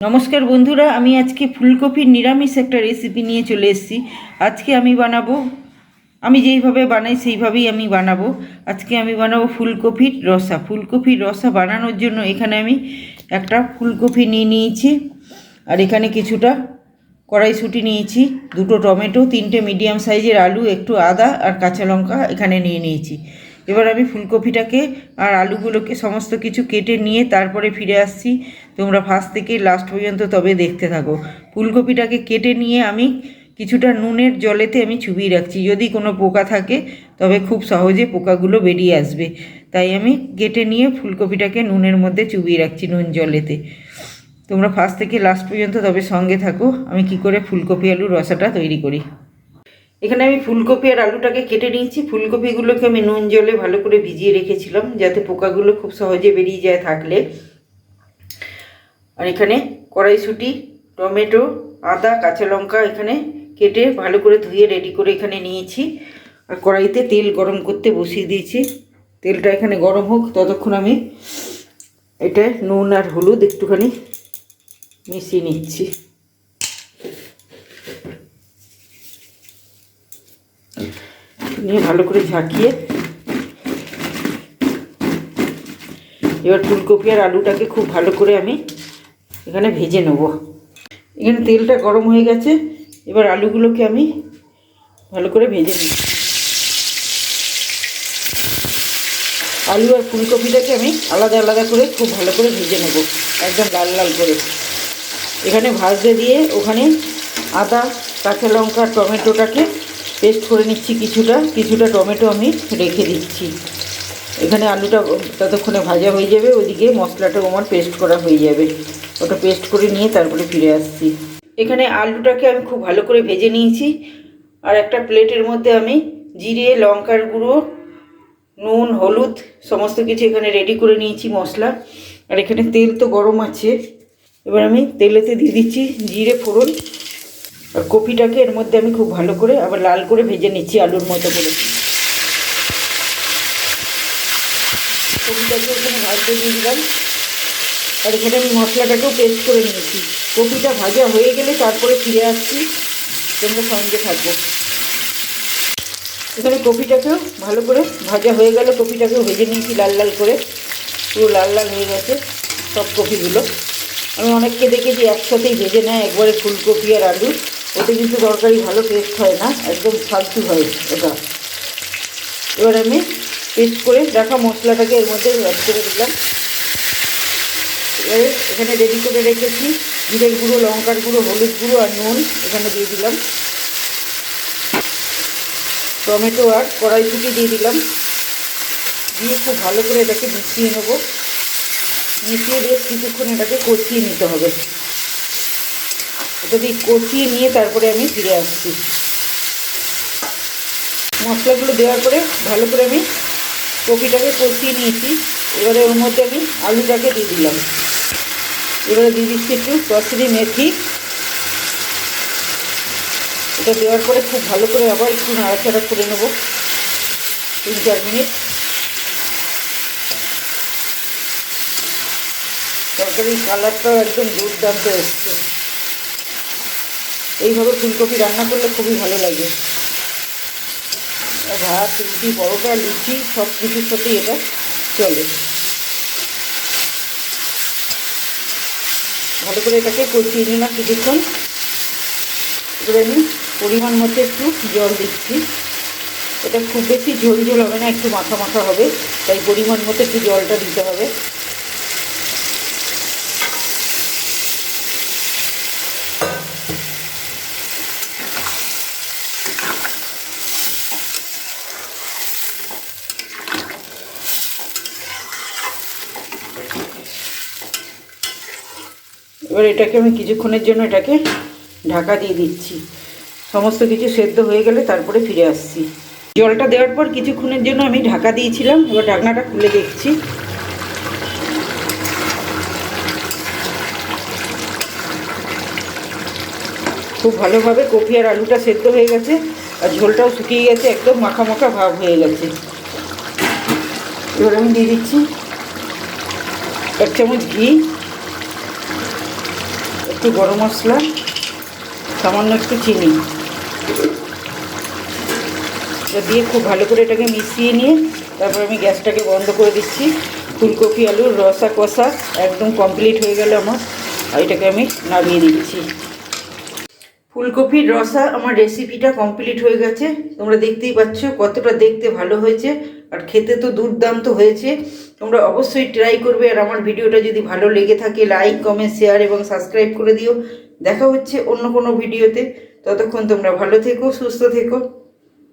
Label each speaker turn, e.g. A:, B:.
A: নমস্কার বন্ধুরা, আমি আজকে ফুলকপির নিরামিষ একটা রেসিপি নিয়ে চলে এসেছি। আজকে আমি বানাবো, আমি যেইভাবে বানাই সেইভাবেই আমি বানাবো। আজকে আমি বানাবো ফুলকপির রসা। ফুলকপির রসা বানানোর জন্য এখানে আমি একটা ফুলকপি নিয়ে নিয়েছি, আর এখানে কিছুটা কড়াইশুঁটি নিয়েছি, দুটো টমেটো, তিনটে মিডিয়াম সাইজের আলু, একটু আদা আর কাঁচা লঙ্কা এখানে নিয়ে নিয়েছি। এবার আমি ফুলকপিটাকে আর আলুগুলোকে সমস্ত কিছু কেটে নিয়ে তারপরে ফিরে আসছি। তোমরা ফার্স্ট থেকে লাস্ট পর্যন্ত তবে দেখতে থাকো। ফুলকপিটাকে কেটে নিয়ে আমি কিছুটা নুনের জলেতে আমি চুবিয়ে রাখছি। যদি কোনো পোকা থাকে, তবে খুব সহজে পোকাগুলো বেরিয়ে আসবে। তাই আমি কেটে নিয়ে ফুলকপিটাকে নুনের মধ্যে চুবিয়ে রাখছি নুন জলেতে। তোমরা ফার্স্ট থেকে লাস্ট পর্যন্ত তবে সঙ্গে থাকো। আমি কি করে ফুলকপি আলুর রসাটা তৈরি করি? এখানে আমি ফুলকপি আর আলুটাকে কেটে নিয়েছি। ফুলকপিগুলোকে আমি নুন জলে ভালো করে ভিজিয়ে রেখেছিলাম, যাতে পোকাগুলো খুব সহজে বেরিয়ে যায় থাকলে। আর এখানে কড়াইশুঁটি, টমেটো, আদা, কাঁচা লঙ্কা এখানে কেটে ভালো করে ধুয়ে রেডি করে এখানে নিয়েছি। আর কড়াইতে তেল গরম করতে বসিয়ে দিয়েছি। তেলটা এখানে গরম হোক, ততক্ষণ আমি এটা নুন আর হলুদ একটুখানি মিশিয়ে নিচ্ছি। নিয়ে ভালো করে ঝাঁকিয়ে এবার ফুলকপি আর আলুটাকে খুব ভালো করে আমি এখানে ভেজে নেব। এখানে তেলটা গরম হয়ে গেছে, এবার আলুগুলোকে আমি ভালো করে ভেজে নিই আলু আর ফুলকপিটাকে আমি আলাদা আলাদা করে খুব ভালো করে ভেজে নেব, একদম লাল লাল করে। এখানে ভাজতে দিয়ে ওখানে আদা, কাঁচা লঙ্কা, টমেটোটাকে পেস্ট করে নিচ্ছি কিছুটা কিছুটা টমেটো আমি রেখে দিচ্ছি। এখানে আলুটা ততক্ষণে ভাজা হয়ে যাবে, ওদিকে মশলাটাও আমার পেস্ট করা হয়ে যাবে। ওটা পেস্ট করে নিয়ে তারপরে ফিরে আসছি। এখানে আলুটাকে আমি খুব ভালো করে ভেজে নিয়েছি। আর একটা প্লেটের মধ্যে আমি জিরে, লঙ্কার গুঁড়ো, নুন, হলুদ সমস্ত কিছু এখানে রেডি করে নিয়েছি মশলা। আর এখানে তেল তো গরম আছে। এবার আমি তেলেতে দিয়ে দিচ্ছি জিরে ফোড়ন। আর কপিটাকে এর মধ্যে আমি খুব ভালো করে আবার লাল করে ভেজে নিচ্ছি আলুর মতো করে। কপিটাকে এখানে ভাজতে দিয়ে দিলাম। আর এখানে আমি মশলাটাকেও পেস্ট করে নিয়েছি। কপিটা ভাজা হয়ে গেলে তারপরে ফিরে আসছি। তোমরা সঙ্গে থাকব এখানে কপিটাকেও ভালো করে ভাজা হয়ে গেল কপিটাকেও ভেজে নিয়েছি লাল লাল করে। পুরো লাল লাল হয়ে গেছে সব কপিগুলো। আমি অনেককে দেখেছি একসাথেই ভেজে নেয় একবারে ফুলকপি আর আলু। ওতে কিন্তু তরকারি ভালো টেস্ট হয় না, একদম ফালতু হয় ওটা। এবার আমি পেস্ট করে রাখা মশলাটাকে এর মধ্যে অ্যাড করে দিলাম। এখানে রেডি করে রেখেছি, জিরের গুঁড়ো, লঙ্কার গুঁড়ো, হলুদ গুঁড়ো আর নুন এখানে দিয়ে দিলাম। টমেটো আর কড়াইশুটি দিয়ে দিলাম। দিয়ে খুব ভালো করে এটাকে মিশিয়ে নেব। মিশিয়ে দিয়ে কিছুক্ষণ এটাকে কষিয়ে নিতে হবে। এটা দিয়ে কষিয়ে নিয়ে তারপরে আমি ফিরে আসছি। মশলাগুলো দেওয়ার পরে ভালো করে আমি কপিটাকে কষিয়ে নিয়েছি। এবারে ওর মধ্যে আমি আলুটাকে দিয়ে দিলাম। এবারে দিয়ে দিচ্ছি একটু কসরি মেথি। এটা দেওয়ার পরে খুব ভালো করে আবার একটু নাড়াচাড়া করে নেব। তিন, চার মিনিট। তরকারির কালারটাও একদম দুর্দান্ত এসছে। এইভাবে ফুলকপি রান্না করলে খুবই ভালো লাগে। ভাত, রুটি, পরোটা, লুচি সব কিছুর সাথেই এটা চলে। ভালো করে এটাকে কষিয়ে নিলাম কিছুক্ষণ। এবার আমি পরিমাণ মতো একটু জল দিচ্ছি। এটা খুব বেশি ঝোল ঝোল হবে না, একটু মাথা মাথা হবে, তাই পরিমাণ মতো একটু জলটা দিতে হবে। এবার এটাকে আমি কিছুক্ষণের জন্য এটাকে ঢাকা দিয়ে দিচ্ছি। সমস্ত কিছু সেদ্ধ হয়ে গেলে তারপরে ফিরে আসছি। জলটা দেওয়ার পর কিছুক্ষণের জন্য আমি ঢাকা দিয়েছিলাম। এবার ঢাকনাটা খুলে দেখছি। খুব ভালোভাবে কপি আর আলুটা সেদ্ধ হয়ে গেছে আর ঝোলটাও শুকিয়ে গেছে, একদম মাখা মাখা ভাব হয়ে গেছে। এবার আমি দিয়ে দিচ্ছি এক চামচ ঘি। একটু গরম মশলা, সামান্য একটু চিনি। দিয়ে খুব ভালো করে এটাকে মিশিয়ে নিয়ে তারপর আমি গ্যাসটাকে বন্ধ করে দিচ্ছি। ফুলকপি আলুর রসা, কষা একদম কমপ্লিট হয়ে গেল আমার। আর এটাকে আমি নামিয়ে দিচ্ছি ফুলকপির রসা আমার রেসিপিটা কমপ্লিট হয়ে গেছে। তোমরা দেখতেই পাচ্ছ কতটা দেখতে ভালো হয়েছে। আর খেতে তো দুর্দান্ত হয়েছে। তোমরা অবশ্যই ট্রাই করবে। আর আমার ভিডিওটা যদি ভালো লেগে থাকে লাইক কমেন্ট শেয়ার এবং সাবস্ক্রাইব করে দিও। দেখা হচ্ছে অন্য কোনো ভিডিওতে। ততক্ষণ তোমরা ভালো থেকো, সুস্থ থেকো।